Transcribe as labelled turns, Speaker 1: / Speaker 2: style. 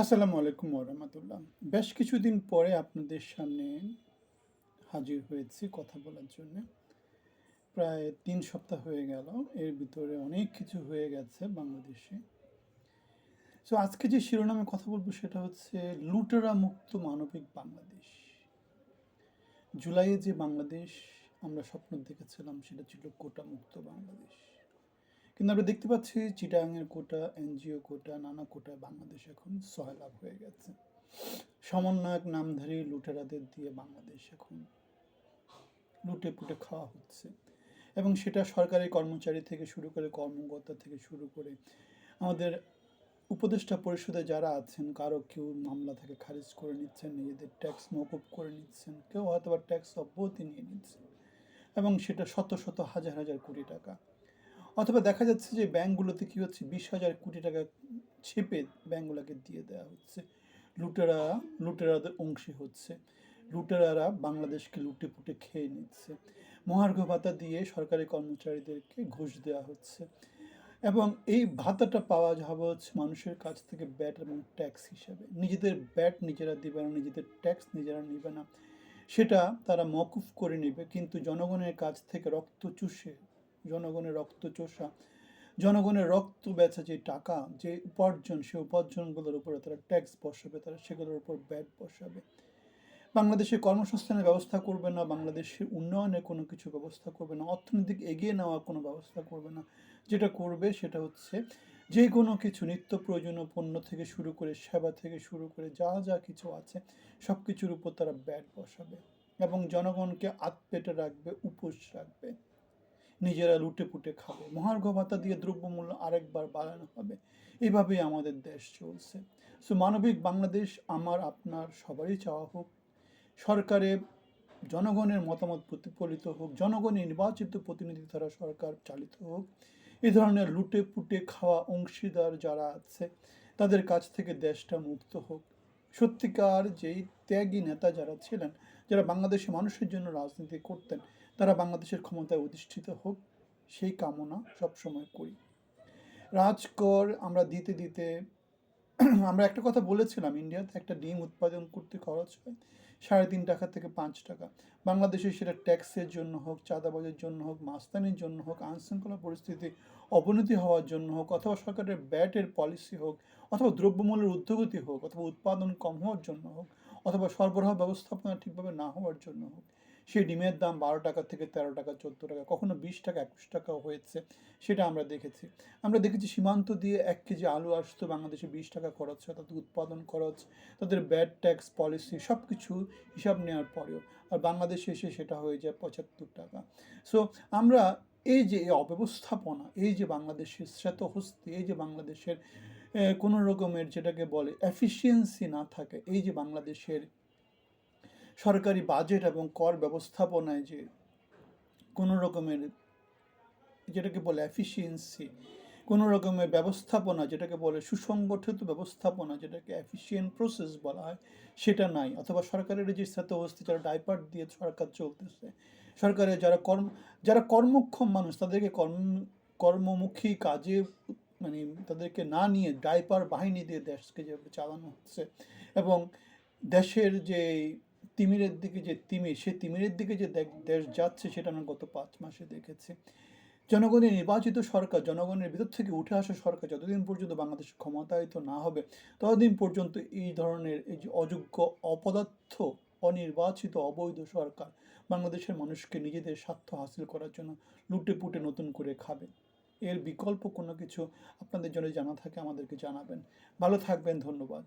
Speaker 1: আসসালামু আলাইকুম ওরহামাতুল্লাহ বেশ কিছুদিন পরে আপনাদের সামনে হাজির হয়েছি কথা বলার জন্য। প্রায় তিন সপ্তাহ হয়ে গেল, এর ভিতরে অনেক কিছু হয়ে গেছে বাংলাদেশে। সো আজকে যে শিরোনামে কথা বলব সেটা হচ্ছে লুটেরা মুক্ত মানবিক বাংলাদেশ। জুলাইয়ে যে বাংলাদেশ আমরা স্বপ্ন দেখেছিলাম সেটা ছিল কোটা মুক্ত বাংলাদেশ। কিন্তু আমরা দেখতে পাচ্ছি চিটাগাংয়ের কোটা, এনজিও কোটা, নানা কোটা বাংলাদেশ এখন সহায়লাভ হয়ে গেছে। সমন্বয়ক, নামধারী লুটেরাদের দিয়ে বাংলাদেশ এখন লুটে পুটে খাওয়া হচ্ছে। এবং সেটা সরকারি কর্মচারী থেকে শুরু করে কর্মকর্তা থেকে শুরু করে আমাদের উপদেষ্টা পরিষদে যারা আছেন, কারও কেউ মামলা থেকে খারিজ করে নিচ্ছেন, নিজেদের ট্যাক্স মকুব করে নিচ্ছেন, কেউ হয়তো ট্যাক্স অব্যাহতি নিয়ে নিচ্ছেন এবং সেটা শত শত, হাজার হাজার কোটি টাকা। অথবা দেখা যাচ্ছে যে ব্যাংকগুলোতে কী হচ্ছে, বিশ হাজার কোটি টাকা ছেপে ব্যাংকগুলোকে দিয়ে দেওয়া হচ্ছে। লুটেরা, লুটেরাদের অংশী হচ্ছে। লুটেরারা বাংলাদেশকে লুটে পুটে খেয়ে নিচ্ছে। মহার্ঘ ভাতা দিয়ে সরকারি কর্মচারীদেরকে ঘুষ দেওয়া হচ্ছে। এবং এই ভাতাটা পাওয়া যাবে হচ্ছে মানুষের কাছ থেকে ব্যাট এবং ট্যাক্স হিসাবে। নিজেদের ব্যাট নিজেরা দিবে না, নিজেদের ট্যাক্স নিজেরা নেবে না। সেটা তারা মকুফ করে নেবে, কিন্তু জনগণের কাছ থেকে রক্ত চুষে জনগণের রক্ত চোষা, জনগণের রক্ত বেচা যে টাকা, যে উপার্জন, সে উপার্জনগুলোর উপরে তারা ট্যাক্স বসাবে, তারা সেগুলোর উপর ব্যাট বসাবে। বাংলাদেশে কর্মসংস্থানের ব্যবস্থা করবে না, বাংলাদেশের উন্নয়নে কোনো কিছু ব্যবস্থা করবে না, অর্থনৈতিক এগিয়ে নেওয়ার কোনো ব্যবস্থা করবে না। যেটা করবে সেটা হচ্ছে যে কোনো কিছু, নিত্য প্রয়োজনীয় পণ্য থেকে শুরু করে সেবা থেকে শুরু করে যা যা কিছু আছে সব কিছুর উপর তারা ব্যাট বসাবে এবং জনগণকে আত পেটে রাখবে, উপোস রাখবে। নিজেরা লুটে পুটে খাবে। মহার্ঘ ভাতা দিয়ে দ্রব্যমূল্য আরেকবার বাড়ানো হবে। এভাবেই আমাদের দেশ চলছে। সো মানবিক বাংলাদেশ আমার, আপনার, সবারই চাওয়া হোক। সরকারে জনগণের মতামত প্রতিফলিত হোক, জনগণের নির্বাচিত প্রতিনিধি দ্বারা সরকার চালিত হোক। এ ধরনের লুটে পুটে খাওয়া অংশীদার যারা আছে, তাদের কাছ থেকে দেশটা মুক্ত হোক। সত্যিকার যেই ত্যাগী নেতা যারা ছিলেন, যারা বাংলাদেশের মানুষের জন্য রাজনীতি করতেন তারা বাংলাদেশের ক্ষমতায় অধিষ্ঠিত হোক, সেই কামনা সবসময় করি। রাজকর আমরা দিতে দিতে আমরা একটা কথা বলেছিলাম, ইন্ডিয়াতে একটা ডিম উৎপাদন করতে খরচ হয় সাড়ে তিন টাকা থেকে পাঁচ টাকা। বাংলাদেশে সেটা ট্যাক্সের জন্য হোক, চাঁদাবাজের জন্য হোক, মাস্তানির জন্য হোক, আইনশৃঙ্খলা পরিস্থিতি অবনতি হওয়ার জন্য হোক, অথবা সরকারের ব্যাটের পলিসি হোক, অথবা দ্রব্যমূল্যের ঊর্ধ্বগতি হোক, অথবা উৎপাদন কম হওয়ার জন্য হোক, অথবা সরবরাহ ব্যবস্থাপনা ঠিকভাবে না হওয়ার জন্য হোক সেই ডিমের দাম বারো টাকা থেকে তেরো টাকা, চোদ্দ টাকা, কখনো বিশ টাকা, একুশ টাকাও হয়েছে, সেটা আমরা দেখেছি। আমরা দেখেছি সীমান্ত দিয়ে এক কেজি আলু আসতো, বাংলাদেশে বিশ টাকা খরচ হয়, তাদের উৎপাদন খরচ, তাদের ব্যাড ট্যাক্স পলিসি সব কিছু হিসাব নেওয়ার পরেও, আর বাংলাদেশে এসে সেটা হয়ে যায় পঁচাত্তর টাকা। সো আমরা এই যে এই অব্যবস্থাপনা, এই যে বাংলাদেশের শ্বেতহস্তি, এই যে বাংলাদেশের কোনো রকমের যেটাকে বলে এফিসিয়েন্সি না থাকে, এই যে বাংলাদেশের সরকারি বাজেট এবং কর ব্যবস্থাপনায় যে কোনো রকমের যেটাকে বলে এফিসিয়েন্সি কোনো রকমের ব্যবস্থাপনা যেটাকে বলে সুসংগঠিত ব্যবস্থাপনা যেটাকে এফিসিয়েন্ট প্রসেস বলা হয়, সেটা নাই। অথবা সরকারের যে স্থাতহস্তি যারা ডাইপার দিয়ে সরকার চলতেছে সরকারের যারা কর্ম, যারা কর্মক্ষম মানুষ, তাদেরকে কর্ম, কর্মমুখী কাজে মানে তাদেরকে না নিয়ে ডাইপার বাহিনী দিয়ে দেশকে যেভাবে চালানো হচ্ছে এবং দেশের যে তিমিরের দিকে যে তিমির, সে তিমিরের দিকে যে দেশ যাচ্ছে সেটা আমরা গত পাঁচ মাসে দেখেছি। জনগণের নির্বাচিত সরকার, জনগণের ভিতর থেকে উঠে আসা সরকার যতদিন পর্যন্ত বাংলাদেশ ক্ষমতায়িত না হবে, ততদিন পর্যন্ত এই ধরনের এই যে অযোগ্য, অপদার্থ, অনির্বাচিত, অবৈধ সরকার বাংলাদেশের মানুষকে নিজেদের স্বার্থ হাসিল করার জন্য লুটে পুটে নতুন করে খাবে। এর বিকল্প কোনো কিছু আপনাদের জন্য জানা থাকে, আমাদেরকে জানাবেন। ভালো থাকবেন, ধন্যবাদ।